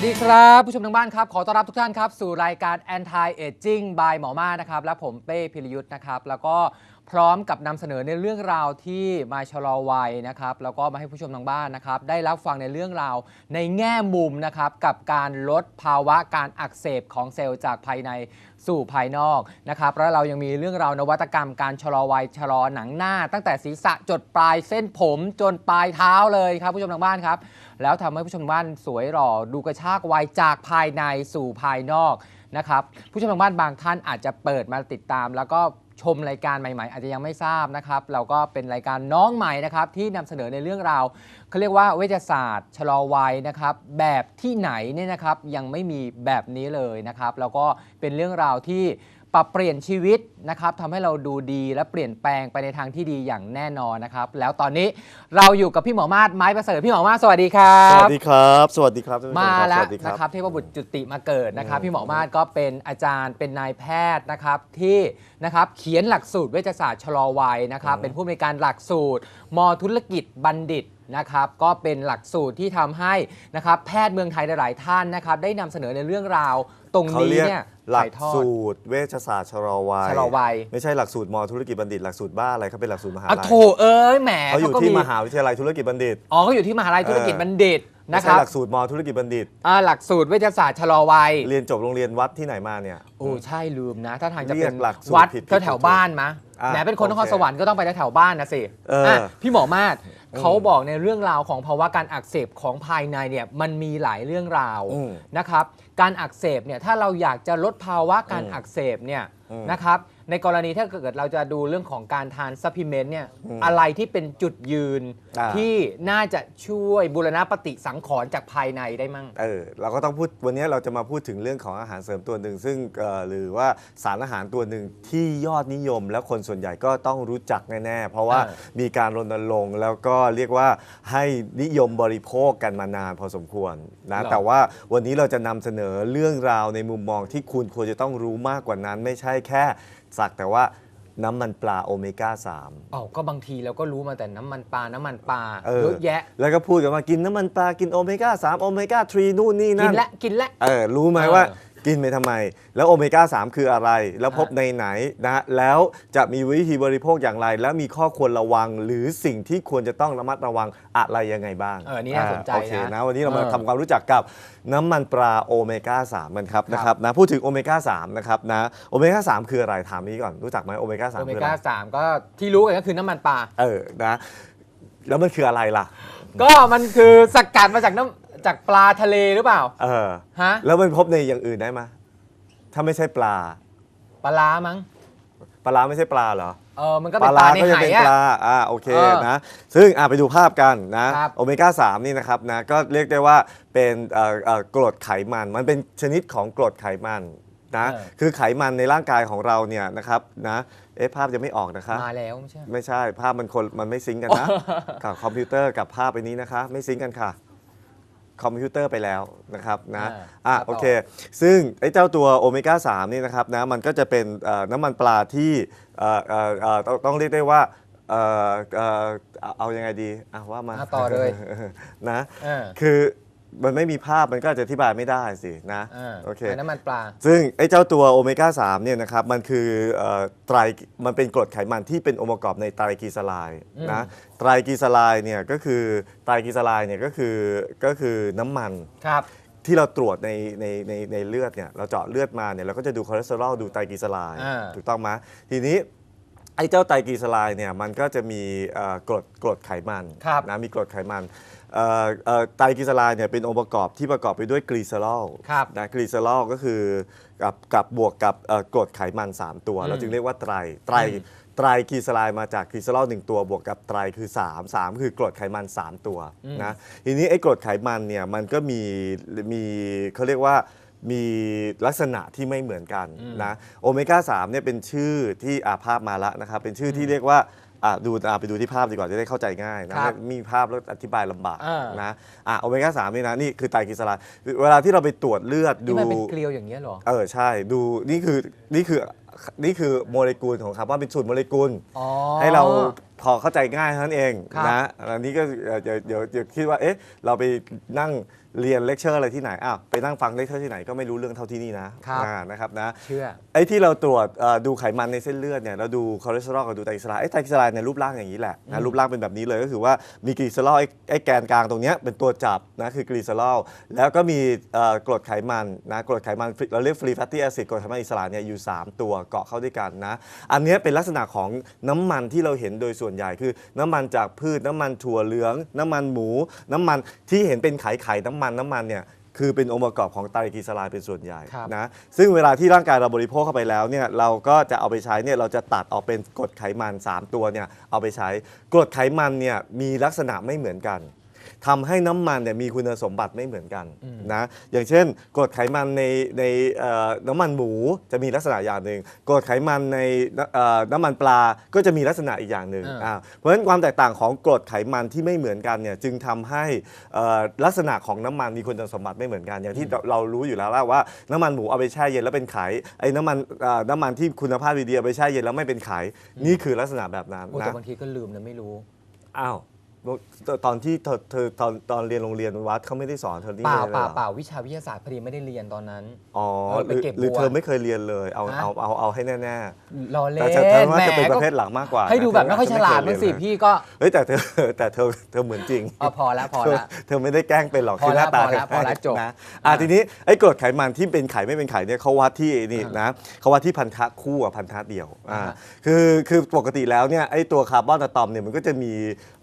สวัสดีครับ ผู้ชมทางบ้านครับ ขอต้อนรับทุกท่านครับ สู่รายการ Anti Aging by หมอมานะครับ และผมเป้พิรยุทธ์นะครับ แล้วก็ พร้อมกับนำเสนอในเรื่องราวที่มาชะลอวัยนะครับ แล้วก็มาให้ผู้ชมทางบ้านนะครับ ได้รับฟังในเรื่องราวในแง่มุมนะครับ กับการลดภาวะการอักเสบของเซลล์จากภายในสู่ภายนอกนะครับแล้วเรายังมีเรื่องราวนวัตกรรมการชะลอวัยชะลอหนังหน้า ตั้งแต่ศีรษะจดปลายเส้นผมจนปลายเท้าเลยครับ ผู้ชมทางบ้านครับ แล้วทำให้ผู้ชมทางบ้านสวยหล่อดูกระชากวัยจากภายในสู่ภายนอกนะครับผู้ชมทางบ้านบางท่านอาจจะเปิดมาติดตาม แล้วก็ ชมรายการใหม่ๆ อาจจะยังไม่ทราบนะครับ เราก็เป็นรายการน้องใหม่นะครับ ที่นำเสนอในเรื่องราวเขาเรียกว่าเวชศาสตร์ชะลอวัยนะครับ แบบที่ไหนเนี่ยนะครับยังไม่มีแบบนี้เลยนะครับ แล้วก็เป็นเรื่องราวที่ปรับเปลี่ยนชีวิต นะครับทำให้เราดูดีและเปลี่ยนแปลงไปในทางที่ดีอย่างแน่นอนนะครับ แล้วตอนนี้เราอยู่กับพี่หมอมาศไม้ประเสริฐพี่หมอมาศสวัสดีครับสวัสดีครับ สวัสดีครับท่นผู้ชมาครับแล้วสวัสดีครันะบครับเทพบุตรจุติมาเกิดนะครับ อืมพี่หมอมาศก็เป็นอาจารย์เป็นนายแพทย์นะครับที่นะครับเขียนหลักสูตรเวชศาสตร์ชะลอวัยนะครับเป็นผู้อำนวยการหลักสูตร มธุรกิจบัณฑิตนะครับ ก็เป็นหลักสูตรที่ทำให้นะครับแพทย์เมืองไทยหลายๆท่านนะครับ ได้นำเสนอในเรื่องราวตรงเขานี้เรียกเนี่ยหลักถ่ายทอด สูตรเวชศาสตร์ชะลอวัยชะลอวัย ไม่ใช่หลักสูตรมธุรกิจบัณฑิตหลักสูตรบ้าอะไรเขาเป็นหลักสูตรมหาอะลัยโถเอ้ยแหมเขาอยู่ก็ที่มหาวิทยาลัยธุรกิจบัณฑิตอ๋อเขาอยู่ที่มหาลัยธุรกิจเออบัณฑิตไม่นะคใช่รับหลักสูตรมธุรกิจบัณฑิต อ่าหลักสูตรเวชศาสตร์ชะลอวัยเรียนจบโรงเรียนวัดที่ไหนมาเนี่ย โอ้ใช่ลืมนะ ถ้าทางจะเรีเป็ยนกหลักสูตรวัดผิดๆก็แถวบ้านมะอะแหมเป็นคนนครโอเคสวรรค์ก็ต้องไปแถวบ้านนะสิเอออะพี่หมอมาศเขาบอกในเรื่องราวของภาวะการอักเสบของภายในเนี่ยมันมีหลายเรื่องราว อืม นะครับการอักเสบเนี่ยถ้าเราอยากจะลดภาวะการอืมอักเสบเนี่ยอืมนะครับ ในกรณีถ้าเกิดเราจะดูเรื่องของการทานซัพพลิเมนต์เนี่ยอืมอะไรที่เป็นจุดยืนอ่า ที่น่าจะช่วยบูรณะปฏิสังขรณ์จากภายในได้มั่ง เออเราก็ต้องพูดวันนี้เราจะมาพูดถึงเรื่องของอาหารเสริมตัวหนึ่งซึ่งเอ่อหรือว่าสารอาหารตัวหนึ่งที่ยอดนิยม แล้วคนส่วนใหญ่ก็ต้องรู้จักแน่ๆ เพราะว่าเออมีการรณรงค์แล้วก็เรียกว่าให้นิยมบริโภคกันมานานพอสมควรนะแต่ว่าวันนี้เราจะนำเสนอเรื่องราวในมุมมองที่คุณควรจะต้องรู้มากกว่านั้น ไม่ใช่แค่ สักแต่ว่าน้ำมันปลาโอเมก้า3อ๋อก็บางทีเราก็รู้มาแต่น้ำมันปลา น้ำมันปลาเออเยอะแยะ แล้วก็พูดกันว่ากินน้ำมันปลา กินโอเมก้า3โอเมก้า3นู่นนี่กินั่นนและ กินและ เออ รู้ไหมเออว่า กินไปทำไม แล้วโอเมก้า 3 คืออะไร แล้วพบฮะในไหนนะแล้วจะมีวิธีบริโภคอย่างไร แล้วมีข้อควรระวังหรือสิ่งที่ควรจะต้องระมัดระวังอะไรยังไงบ้างเออนี่น่าสนใจโอเคนะนะ วันนี้เรามาเออ ทำความรู้จักกับน้ำมันปลาโอเมก้า3กันครับครับนะครับนะพูดถึงโอเมก้า 3 นะครับนะโอเมก้า 3 คืออะไรถามนี้ก่อนรู้จักไหมโอเมก้าโอ3เมคืออะไร ก้าสามก็ที่รู้กันก็คือน้ำมันปลา เออนะ แล้วมันคืออะไรล่ะ ก็มันคือสกัดมาจากน้ำ จากปลาทะเลหรือเปล่า เออ ฮะ แล้วมันพบในอย่างอื่นได้ไหมถ้าไม่ใช่ปลา ปลาร้ามั้ง ปลาร้าไม่ใช่ปลาเหรอ เออ มันก็เป็นปลาในก็จะไหเป็นอะ ปลา อ่า โอเคเออนะ ซึ่งอะไปดูภาพกันนะ ครับโอเมก้า 3 นี่นะครับนะ ก็เรียกได้ว่าเป็นเอ่อเอ่อกรดไขมัน มันเป็นชนิดของกรดไขมันนะ เออ คือไขมันในร่างกายของเราเนี่ยนะครับนะ เอ๊ะภาพจะไม่ออกนะคะมาแล้วไม่ใช่ ไม่ใช่ภาพมันคนมันไม่ซิงก์กันนะ กับคอมพิวเตอร์กับภาพไปนี้นะคะ ไม่ซิงก์กันค่ะ คอมพิวเตอร์ไปแล้วนะครับนะอ่าอะต่อโอเค ซึ่งไอ้เจ้าตัวโอเมก้า3นี่นะครับนะมันก็จะเป็นเอ่อน้ำมันปลาที่เอ่อเอ่อเอ่อต้องต้องเรียกได้ว่าเอ่อเอ่อเอาเอายังไงดีอะว่ามาอะต่อเลยนะเออคือ มันไม่มีภาพมันก็จะอธิบายไม่ได้สินะเออโอเคแต่น้ำมันปลา ซึ่งไอ้เจ้าตัวโอเมก้า3เนี่ยนะครับมันคือเอ่อไตรมันเป็นกรดไขมันที่เป็นองค์ประกอบในไตรกลีเซอไรด์อืมนะไตรกลีเซอไรด์เนี่ยก็คือไตรกลีเซอไรด์เนี่ยก็คือก็คือน้ำมันครับ ที่เราตรวจในในในในเลือดเนี่ยเราเจาะเลือดมาเนี่ยเราก็จะดูคอเลสเตอรอลดูไตรกลีเซอไรด์อ่า ถูกต้องไหมทีนี้ไอ้เจ้าไตรกลีเซอไรด์เนี่ยมันก็จะมีเอ่อกรดกรดไขมันครับ นะมีกรดไขมัน เอ่อเอ่อไตรกลีเซอไรด์เนี่ยเป็นองค์ประกอบที่ประกอบไปด้วยกลีเซอรอลครับนะกลีเซอรอลก็คือกับกับบวกกับเอ่อกรดไขมัน 3 ตัวอืมเราจึงเรียกว่าไตรไตรอืมไตรกลีเซอไรด์มาจากกลีเซอรอลหนึ่งตัวบวกกับไตรคือ 3 3 คือกรดไขมัน 3 ตัวนะทีนี้ไอ้กรดไขมันเนี่ยมันก็มีมีเขาเรียกว่ามีลักษณะที่ไม่เหมือนกันนะโอเมก้า3เนี่ยเป็นชื่อที่อาภาพมาแล้วนะครับเป็นชื่อที่เรียกว่า อะดูอะไปดูที่ภาพดีกว่าจะได้เข้าใจง่ายนะครับมีภาพแล้วอธิบายลำบากอ่าน นะอะโอเมก้า3นี่นะนี่คือไตรกลีเซอไรด์เวลาที่เราไปตรวจเลือดนี่ดูมันเป็นเกลียวอย่างเงี้ยเหรอ เออใช่ดูนี่คือนี่คือนี่คือโมเลกุลของคาร์บอนเป็นสูตรโมเลกุล อ๋อ ให้เราพอเข้าใจง่ายเท่านั้นเองครับ นะอันนี้ก็เอ่อเดี๋ยวเดี๋ยวเดี๋ยวคิดว่าเอ๊ะเราไปนั่งเรียนเลคเชอร์อะไรที่ไหนอ้าวไปนั่งฟังเลคเชอร์ที่ไหนก็ไม่รู้เรื่องเท่าที่นี่นะครับ อ่านะครับนะ เชื่อ ไอ้ที่เราตรวจเอ่อดูไขมันในเส้นเลือดเนี่ยเราดูคอเลสเตอรอลกับดูไตรกลีเซอไรด์ไอ้ไตรกลีเซอไรด์เนี่ยรูปร่างอย่างนี้แหละอืนะมรูปร่างเป็นแบบนี้เลยก็คือว่ามีกลีเซอรอลไอ้ไอ้แกนกลางตรงเนี้ยเป็นตัวจับนะคือกลีเซอรอลแล้วก็มีเอ่อกรดไขมันนะกรดไขมันเราเรียกฟรีแฟตตี้แอซิดกรดไขมันอิสระเนี่ยอยู่ 3 ตัวเกาะเข้าด้วยกันนะ อันเนี้ยเป็นลักษณะของน้ำมันที่เราเห็นโดยส่วนใหญ่คือ น้ำมันจากพืชน้ำมันถั่วเหลือง น้ำมันหมู น้ำมันที่เห็นเป็นไข่ไข่น้ำมันน้ำมันเนี่ยคือเป็นองค์ประกอบของไตรกลีเซอไรด์เป็นส่วนใหญ่ครับนะซึ่งเวลาที่ร่างกายเราบริโภคเข้าไปแล้วเนี่ยเราก็จะเอาไปใช้เนี่ยเราจะตัดออกเป็นกรดไขมัน 3 ตัวเนี่ยเอาไปใช้กรดไขมันเนี่ยมีลักษณะไม่เหมือนกัน ทำให้น้ำมันเนี่ยมีคุณสมบัติไม่เหมือนกันอืมนะอย่างเช่นกรดไขมันในในเอ่อน้ำมันหมูจะมีลักษณะอย่างหนึ่งกรดไขมันในเอ่อน้ำมันปลาก็จะมีลักษณะอีกอย่างหนึ่งอ่าอ่าเพราะฉะนั้นความแตกต่างของกรดไขมันที่ไม่เหมือนกันเนี่ยจึงทำให้เอ่อลักษณะของน้ำมันมีคุณสมบัติไม่เหมือนกัน อย่างที่เราเรารู้อยู่แล้วว่าน้ำมันหมูเอาไปแช่เย็นแล้วเป็นไขไอ้น้ำมันเอ่อน้ำมันที่คุณภาพดีๆเอาไปแช่เย็นแล้วไม่เป็นไขนี่คือลักษณะแบบนั้นโอ้แต่นะบางทีก็ลืมนะไม่รู้ อ้าว ตอนที่เธอเธอตอนตอนเรียนโรงเรียนวัดเขาไม่ได้สอนเธอนี่เปล่าเลยเปล่าหรอเปล่าวิชาวิทยาศาสตร์พอดีไม่ได้เรียนตอนนั้น อ๋อเออหไปรือเก็บหรือบัวเธอไม่เคยเรียนเลยเอาฮะเอาเอาเอาให้แน่รอๆเล่แต่นเธอเธอว่าจะเป็นแหมประเภทหลังมากกว่า ให้ดูแบบไม่ค่อยฉลาดเธบ้างสิเรียนเลยพี่ก็เฮ้ยแต่เธอแต่เธอเธอเหมือนจริงเอาพอแล้วพอเธอแล้วเธอไม่ได้แกล้งเป็นหรอกพอคือหน้าตาแล้วพอแล้วพอแล้วจบนะอะทีนี้ไอ้กรดไขมันที่เป็นไขไม่เป็นไขเนี่ยเขาวัดที่นี่อ่านนะเขาวัดที่พันธะคู่กับพันธะเดียวอ่าอ่าฮะคือคือปกติแล้วเนี่ยไอ้ตัวคาร์บอนอะตอมเนี่ยมันก็จะมี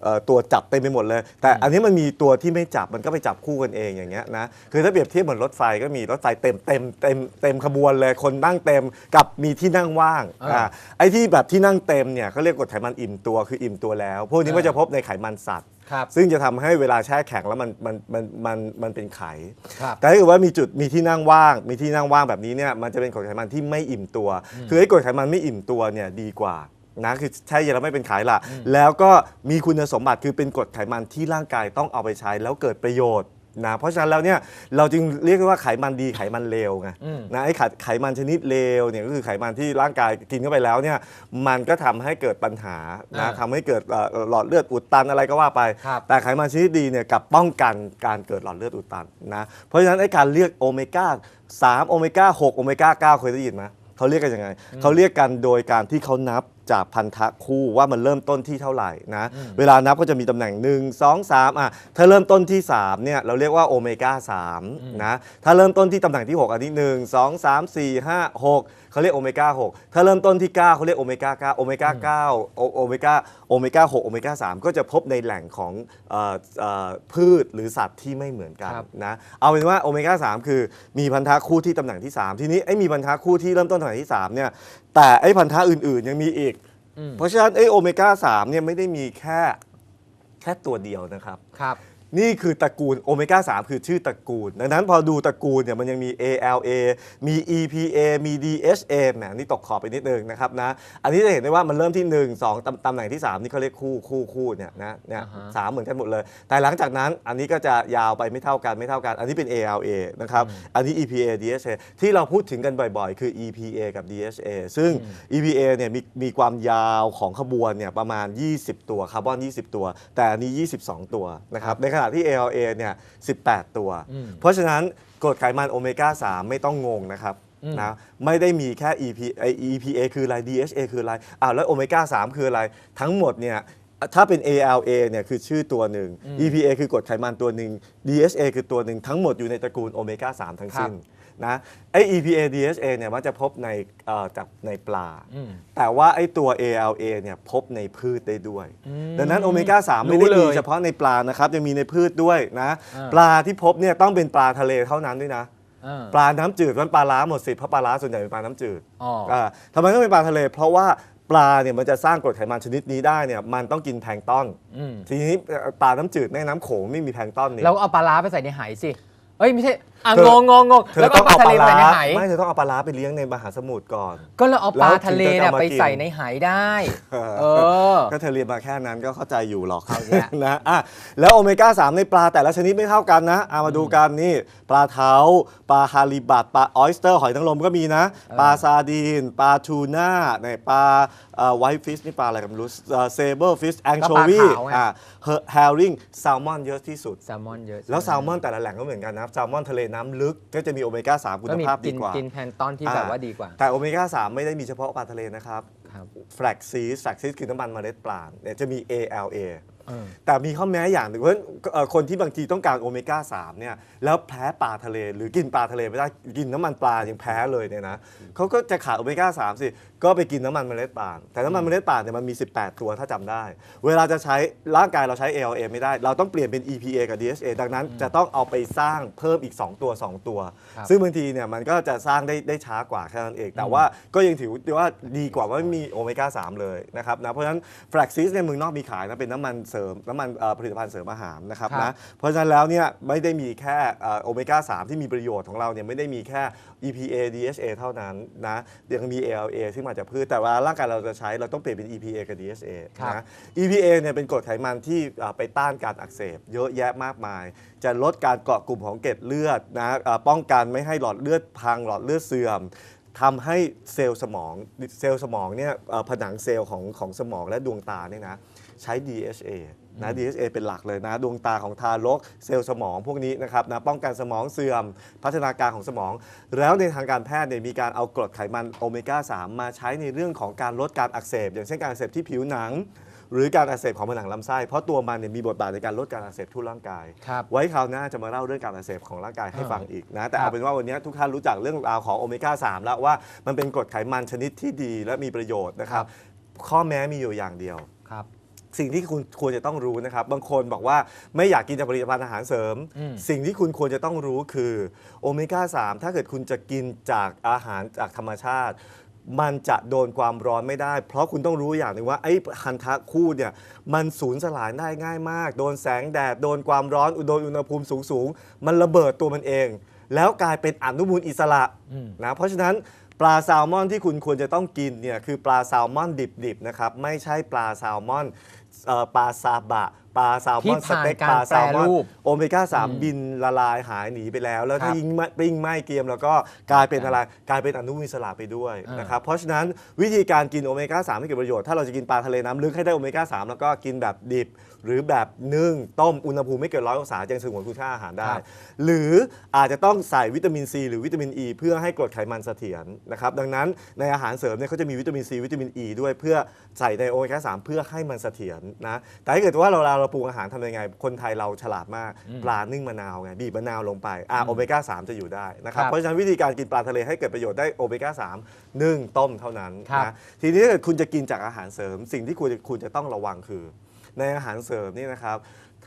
เอ่อตัวจับเต็มไปหมดเลย แต่อันนี้มันมีตัวที่ไม่จับมันก็ไปจับคู่กันเองอย่างเงี้ยนะคือถ้าเปรียบเทียบเหมือนรถไฟก็มีรถไฟเต็มเต็มเต็มเต็มขบวนเลย คนนั่งเต็มกับมีที่นั่งว่างอ่าอ่าไอ้ที่แบบที่นั่งเต็มเนี่ยเขาเรียกกรดไขมันอิ่มตัวคืออิ่มตัวแล้ว พวกนี้ก็อ่าจะพบในไขมันสัตว์ครับซึ่งจะทำให้เวลาแช่แข็งแล้วมันมันมันมันมันเป็นไขครับแต่ถ้าเกิดว่ามีจุดมีที่นั่งว่าง มีที่นั่งว่างแบบนี้เนี่ยมันจะเป็นกรดไขมันที่ไม่อิ่มตัว คือไอ้กรดไขมันไม่อิ่มตัวเนี่ยดีกว่า นะคือใช้เย็นแล้วไม่เป็นไขล่ะแล้วก็มีคุณสมบัติคือเป็นกรดไขมันที่ร่างกายต้องเอาไปใช้แล้วเกิดประโยชน์นะเพราะฉะนั้นแล้วเนี่ยเราจึงเรียกว่าไขมันดีไขมันเลวไงอืมนะไอ้ไขไขมันชนิดเลวเนี่ยก็คือไขมันที่ร่างกายกินเข้าไปแล้วเนี่ยมันก็ทำให้เกิดปัญหานะอ่าทำให้เกิดเอ่อหลอดเลือดอุดตันอะไรก็ว่าไปครับแต่ไขมันชนิดดีเนี่ยกลับป้องกันการเกิดหลอดเลือดอุดตันนะเพราะฉะนั้นไอ้การเรียกโอเมก้า3โอเมก้า6โอเมก้า9เคยได้ยินไหมเขาเรียกกันยังไงเขาเรียกกันโดยการที่เขานับ จากพันธะคู่ว่ามันเริ่มต้นที่เท่าไหร่นะเวลานับก็จะมีตำแหน่ง 1 2 3อะถ้าเริ่มต้นที่3เนี่ยเราเรียกว่าโอเมก้า3นะถ้าเริ่มต้นที่ตำแหน่งที่ 6 อันนี้ 1 2 3 4 5 6เขาเรียกโอเมก้า6ถ้าเริ่มต้นที่ 9เขาเรียกโอเมก้า9โอเมก้า9โอโอเมก้าโอเมก้า6โอเมก้า3ก็จะพบในแหล่งของเอ่อเอ่อพืชหรือสัตว์ที่ไม่เหมือนกันครับนะเอาเป็นว่าโอเมก้า3คือมีพันธะคู่ที่ตำแหน่งที่ 3 ทีนี้ไอ้มีพันธะคู่ที่เริ่มต้นตำแหน่งที่3เนี่ย แต่ไอ้พันธะอื่นๆ ยังมีอีก อืมเพราะฉะนั้นไอ้โอเมก้า3เนี่ยไม่ได้มีแค่แค่ตัวเดียวนะครับ ครับ นี่คือตระกูลโอเมก้า3คือชื่อตระกูล ดังนั้นพอดูตระกูลเนี่ยมันยังมี ALA มี EPA มี DHA แหมนี่ตกขอบไปนิดนึงนะครับนะ อันนี้จะเห็นได้ว่ามันเริ่มที่ 1 2ตำตำแหน่งที่ 3 นี่เขาเรียกคู่คู่คู่เนี่ยนะเนี่ยอ่าฮะสามเหมือนกันหมดเลย แต่หลังจากนั้นอันนี้ก็จะยาวไปไม่เท่ากันไม่เท่ากัน อันนี้เป็น ALA นะครับ อันนี้ EPA DHA ที่เราพูดถึงกันบ่อยๆ คือ EPA กับ DHA ซึ่ง EPA เนี่ยมีมีความยาวของขบวนเนี่ยประมาณ 20 ตัวคาร์บอน 20 ตัว แต่อันนี้ 22 ตัวนะครับในขณะที่ ALA เนี่ย 18 ตัวอืมเพราะฉะนั้นกรดไขมันโอเมก้า 3 ไม่ต้องงงนะครับอืมนะไม่ได้มีแค่ EP ไอ้ EPA คืออะไร DHA คืออะไรอ้าวแล้วโอเมก้า 3 คืออะไร ทั้งหมดเนี่ยถ้าเป็น ALA เนี่ยคือชื่อตัวหนึ่ง EPA คือกรดไขมันตัวหนึ่ง DHA คือตัวหนึ่งทั้งหมดอยู่ในตระกูลโอเมก้า 3 ทั้งสิ้น นะไอ้ EPA DHA เนี่ยมันจะพบในเอ่อจากในปลา อืม แต่ว่าไอ้ตัว ALA เนี่ยพบในพืชได้ด้วย อืมดังนั้นโอเมก้า 3 ไม่รู้ได้มีเลยเฉพาะในปลานะครับยังมีในพืชด้วยนะ อ่า ปลาที่พบเนี่ยต้องเป็นปลาทะเลเท่านั้นด้วยนะ อ่า ปลาน้ำจืดมันปลาล้าหมดสิทธิ์เพราะปลาล้าส่วนใหญ่เป็นปลาน้ำจืดอ๋ออ่าทำไมต้องเป็นปลาทะเล เพราะว่าปลาเนี่ยมันจะสร้างกรดไขมันชนิดนี้ได้เนี่ยมันต้องกินแพลงก์ต้นอืมทีนี้เอ่อปลาน้ำจืดแม่น้ำโขงไม่มีแพลงก์ต้นนี่แล้วเอาปลาร้าไปใส่ในไหสิ เอ้ยไม่ใช่อะเธงองงงงงเธอแล้วก็ต้องปลาเอาทะปเลลาไปในร้าไหไม่เธอต้องเอาปลาร้าไปเลี้ยงในมหาสมุทรก่อน ก็เราเอาปลาทะเลเนี่ยแล้วถึงจะไปเอามากินใส่ในไหได้ เออ ก็เธอเรียนมาแค่นั้นก็เข้าใจอยู่หรอกเอาอีกแล้ว นะอะแล้วโอเมก้า 3 ในปลาแต่ละชนิดไม่เท่ากันนะเอามาดูกันนี่ ปลาเท้า ปลาฮาริบัตปลาออยสเตอร์ หอยนางรมก็มีนะ ปลาซาดีน ปลาทูน่าในปลา ไวท์ฟิชนี่ปลาอะไรกันไม่รู้เซเบอร์ฟิชแองก็โชปลาวีขาวไง อะแฮริงแซลมอนเยอะที่สุด แซลมอนเยอะแล้วแซลมอนแต่ละแหล่งก็เหมือนกันนะแซลมอนทะเลน้ำลึกก็จะมีโอเมก้า3คุณก็มีภาพกิดีนกว่า กินแพลนตอนที่แบบว่าดีกว่าแต่โอเมก้า3ไม่ได้มีเฉพาะปลาทะเลนะครับครับแฟลกซีสแฟลกซีสคือน้ำมันเมล็ดปลาเนี่ยจะมี ALA เออ แต่มีข้อแม้อย่างหนึ่งเพราะฉะนั้นเอ่อคนที่บางทีต้องการโอเมก้า3เนี่ยแล้วแพ้ปลาทะเล หรือกินปลาทะเลไม่ได้กินน้ำมันปลายังแพ้เลยเนี่ยนะเขาก็จะขาดโอเมก้า3สิก็ไปกินน้ำมันเมล็ดปลาแต่น้ำมันเมล็ดปลาเนี่ยมันมี 18 ตัวถ้าจำได้ เวลาจะใช้ร่างกายเราใช้ ALA ไม่ได้ เราต้องเปลี่ยนเป็น EPA กับ DHA ดังนั้นจะต้องเอาไปสร้างเพิ่มอีก 2 ตัว 2 ตัว ครับ ซึ่งบางทีเนี่ยมันก็จะสร้างได้ได้ช้ากว่าแค่นั้นเอง แต่ว่าก็ยังถือว่าดีกว่าว่าไม่มีโอเมก้า3เลยนะครับนะเพราะฉะนั้นแฟลกซีสในยเมืองนอกมีขายนะเป็นน้ำมันเสริมน้ำมันเอ่อผลิตภัณฑ์เสริมอาหารนะครับครับ นะ เพราะฉะนั้นแล้วเนี่ยไม่ได้มีแค่โอเมก้า 3 ที่มีประโยชน์ของเราเนี่ยไม่ได้มีแค่ EPA DHA เท่านั้นนะยังมี ALA ซึ่งมาจากพืชแต่ว่าร่างกายเราจะใช้เราต้องเปลี่ยนเป็น EPA กับ DHA ครับนะ EPA เนี่ยเป็นกรดไขมันที่เอ่อไปต้านการอักเสบ เยอะแยะมากมาย จะลดการเกาะกลุ่มของเกล็ดเลือดนะเอ่อป้องกันไม่ให้หลอดเลือดพังหลอดเลือดเสื่อม ทำให้เซลล์สมองเซลล์สมองเนี่ยเอ่อผนังเซลล์ของของสมองและดวงตาเนี่ยนะใช้ DHA นะ DHA เป็นหลักเลยนะ ดวงตาของทารกเซลล์สมองพวกนี้นะครับนะป้องกันสมองเสื่อม พัฒนาการของสมอง แล้วในทางการแพทย์เนี่ยมีการเอากรดไขมันโอเมก้า 3 มาใช้ในเรื่องของการลดการอักเสบ อย่างเช่นการอักเสบที่ผิวหนัง หรือการอักเสบของผนังลำไส้เพราะตัวมันเนี่ยมีบทบาทในการลดการอักเสบทั่วร่างกาย ครับ ไว้คราวหน้าจะมาเล่าเรื่องการอักเสบของร่างกายให้อ่าฟังอีกนะแต่ครับเอาเป็นว่าวันนี้ทุกท่านรู้จักเรื่องราวของโอเมก้า3แล้วว่ามันเป็นกรดไขมันชนิดที่ดีและมีประโยชน์นะครับ ข้อแม้มีอยู่อย่างเดียว ครับ สิ่งที่คุณควรจะต้องรู้นะครับ บางคนบอกว่าไม่อยากกินแต่ผลิตภัณฑ์อาหารเสริม อืม สิ่งที่คุณควรจะต้องรู้คือโอเมก้า3 ถ้าเกิดคุณจะกินจากอาหารจากธรรมชาติ มันจะโดนความร้อนไม่ได้ เพราะคุณต้องรู้อย่างหนึ่งว่าไอ้ฮันทะคู่เนี่ยมันสูญสลายได้ง่ายมาก โดนแสงแดด โดนความร้อนโดนอุณหภูมิสูงๆ มันระเบิดตัวมันเอง แล้วกลายเป็นอนุมูลอิสระอืมนะเพราะฉะนั้นปลาแซลมอนที่คุณควรจะต้องกินเนี่ยคือปลาแซลมอนดิบๆนะครับไม่ใช่ปลาแซลมอน เอ่อปลาซาบะ ปลาแซลมอนที่สผ่านเต็กการปลาแซลมอนแปรรูปโอเมก้าอืม3บินละลายหายหนีไปแล้ว แล้วถ้าครับยิงไหม้ปิ้งไหม้เกรียม แล้วก็กลายเป็นอะไรกลายเป็นอนุมูลอิสระไปด้วยอ่าน นะครับเพราะฉะนั้นวิธีการกินโอเมก้า3ให้เกิดประโยชน์ถ้าเราจะกินปลาทะเลน้ำลึกให้ได้โอเมก้า3แล้วก็กินแบบดิบ หรือแบบนึ่งต้มอุณหภูมิไม่เกินร้อยองศายังสงวนคุณค่าอาหารได้ ครับ หรืออาจจะต้องใส่วิตามินซีหรือวิตามินอ e ีเพื่อให้กรดไขมันเสถียรนะครับดังนั้นในอาหารเสริมเนี่ยเขาจะมีวิตามินซีวิตามินอ e ีด้วยเพื่อใส่ในโอเมก้า3เพื่อให้มันเสถียรนะแต่ถ้าเกิดว่าเราเราปรุงอาหารทำยังไง คนไทยเราฉลาดมากปลานึ่งมะนาวไงบีบมะนาวลงไปอะโอเมก้า3จะอยู่ได้นะครับครับเพราะฉะนั้นวิธีการกินปลาทะเลให้เกิดประโยชน์ได้โอเมก้า3นึ่งต้มเท่านั้นครับ นะทีนี้ถ้าเกิดคุณจะกินจากอาหารเสริม สิ่งที่คุณจะคุณจะต้องระวังคือ ในอาหารเสริมนี่นะครับ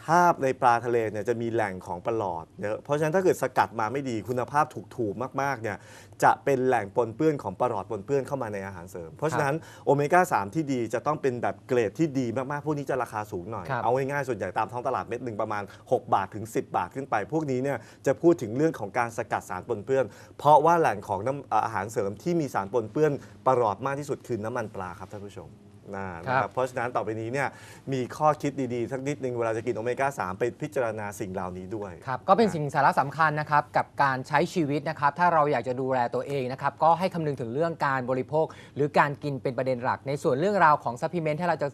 ถ้าในปลาทะเลเนี่ยจะมีแหล่งของประหลอดเยอะเพราะฉะนั้นถ้าเกิดสกัดมาไม่ดีคุณภาพถูกๆมากๆเนี่ยจะเป็นแหล่งปนเปื้อนของประหลอดปนเปื้อนเข้ามาในอาหารเสริม เพราะฉะนั้นโอเมก้า3ที่ดีจะต้องเป็นแบบเกรดที่ดีมากๆ พวกนี้จะราคาสูงหน่อยครับเอาง่ายๆส่วนใหญ่ตามท้องตลาดเม็ดหนึ่งประมาณ 6 บาทถึง 10 บาทขึ้นไป พวกนี้เนี่ยจะพูดถึงเรื่องของการสกัดสารปนเปื้อน เพราะว่าแหล่งของน้ำอาหารเสริมที่มีสารปนเปื้อนประหลอดมากที่สุดคือน้ำมันปลาครับท่านผู้ชม นะนะคครัรับบเพราะฉะนั้นต่อไปนี้เนี่ยมีข้อคิดดีๆ สักนิดนึงเวลาจะกินโอเมก้า 3 ไปพิจารณาสิ่งเหล่านี้ด้วย ครับก็เป็นสิ่งสาระสำคัญนะครับกับการใช้ชีวิตนะครับถ้าเราอยากจะดูแลตัวเองนะครับก็ให้คำนึงถึงเรื่องการบริโภค หรือการกินเป็นประเด็นหลัก ในส่วนเรื่องราวของซัพพลีเมนต์ถ้าเราจะ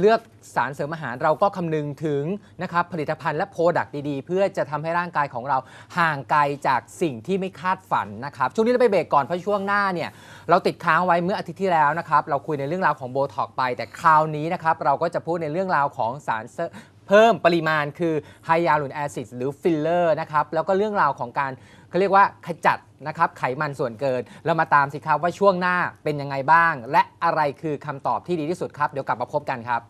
เลือกสารเสริมอาหาร เราก็คำนึงถึงนะครับผลิตภัณฑ์และโปรดักต์ดีๆ เพื่อจะทำให้ร่างกายของเราห่างไกลจากสิ่งที่ไม่คาดฝันนะครับช่วงนี้เราไปเบรกก่อนเพราะช่วงหน้าเนี่ยเราติดค้างไว้เมื่ออาทิตย์ที่แล้วนะครับเราคุยในเรื่องราวของโบท็อกไป แต่คราวนี้นะครับเราก็จะพูดในเรื่องราวของสารเพิ่มปริมาณคือไฮยาลูนแอซิดหรือฟิลเลอร์นะครับแล้วก็เรื่องราวของการเขาเรียกว่าขจัดนะครับไขมันส่วนเกิน เรามาตามสิครับว่าช่วงหน้าเป็นยังไงบ้าง และอะไรคือคำตอบที่ดีที่สุดครับ เดี๋ยวกลับมาพบกันครับ